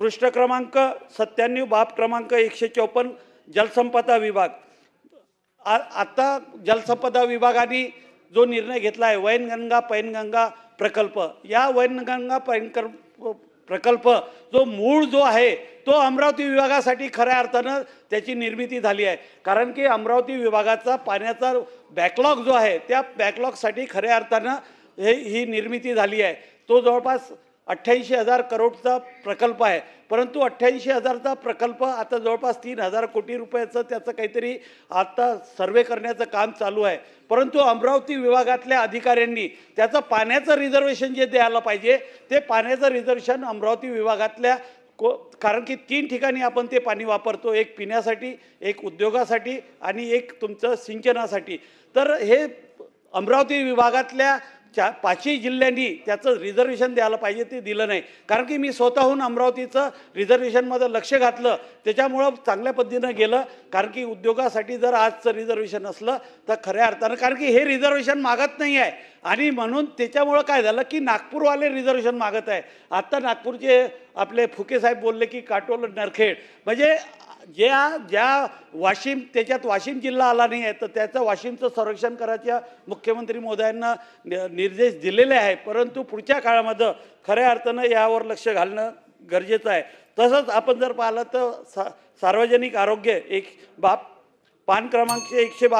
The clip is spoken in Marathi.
पृष्ठ क्रमांक सत्त्याण्णव बाब क्रमांक एकशे चौपन्न जलसंपदा विभाग. आ आता जलसंपदा विभागाने जो निर्णय घेतला आहे वैनगंगा पैनगंगा प्रकल्प या वैनगंगा पैनकल्प प्रकल्प जो मूळ जो आहे तो अमरावती विभागासाठी खऱ्या अर्थानं त्याची निर्मिती झाली आहे. कारण की अमरावती विभागाचा पाण्याचा बॅकलॉग जो आहे त्या बॅकलॉगसाठी खऱ्या अर्थानं हे ही निर्मिती झाली आहे. तो जवळपास अठ्ठ्याऐंशी हजार करोडचा प्रकल्प आहे. परंतु अठ्ठ्याऐंशी हजारचा प्रकल्प आता जवळपास तीन हजार कोटी रुपयाचं त्याचं काहीतरी आता सर्वे करण्याचं काम चालू आहे. परंतु अमरावती विभागातल्या अधिकाऱ्यांनी त्याचं पाण्याचं रिझर्वेशन जे द्यायला पाहिजे ते पाण्याचं रिझर्वेशन अमरावती विभागातल्या को कारण की तीन ठिकाणी आपण ते पाणी वापरतो एक पिण्यासाठी एक उद्योगासाठी आणि एक तुमचं सिंचनासाठी. तर हे अमरावती विभागातल्या चा पाचही जिल्ह्यांनी त्याचं रिझर्वेशन द्यायला पाहिजे ते दिलं नाही. कारण की मी स्वतःहून अमरावतीचं रिझर्वेशनमध्ये लक्ष घातलं. त्याच्यामुळं चांगल्या पद्धतीनं गेलं. कारण की उद्योगासाठी जर आजचं रिझर्वेशन असलं तर खऱ्या अर्थानं कारण की हे रिझर्वेशन मागत नाही आहे. आणि म्हणून त्याच्यामुळं काय झालं की नागपूरवाले रिझर्वेशन मागत आहे. आत्ता नागपूरचे आपले फुके साहेब बोलले की काटोल नरखेड. म्हणजे ज्या ज्या वाशिम त्याच्यात वाशिम जिल्हा आला नाही आहे तर त्याचं वाशिमचं संरक्षण करायच्या मुख्यमंत्री मोदयांना निर्देश दिलेले आहे परंतु पुढच्या काळामध्ये खऱ्या अर्थानं यावर लक्ष घालणं गरजेचं आहे. तसंच आपण जर पाहिलं तर सा सार्वजनिक आरोग्य एक बाब पान क्रमांक एकशे बावीस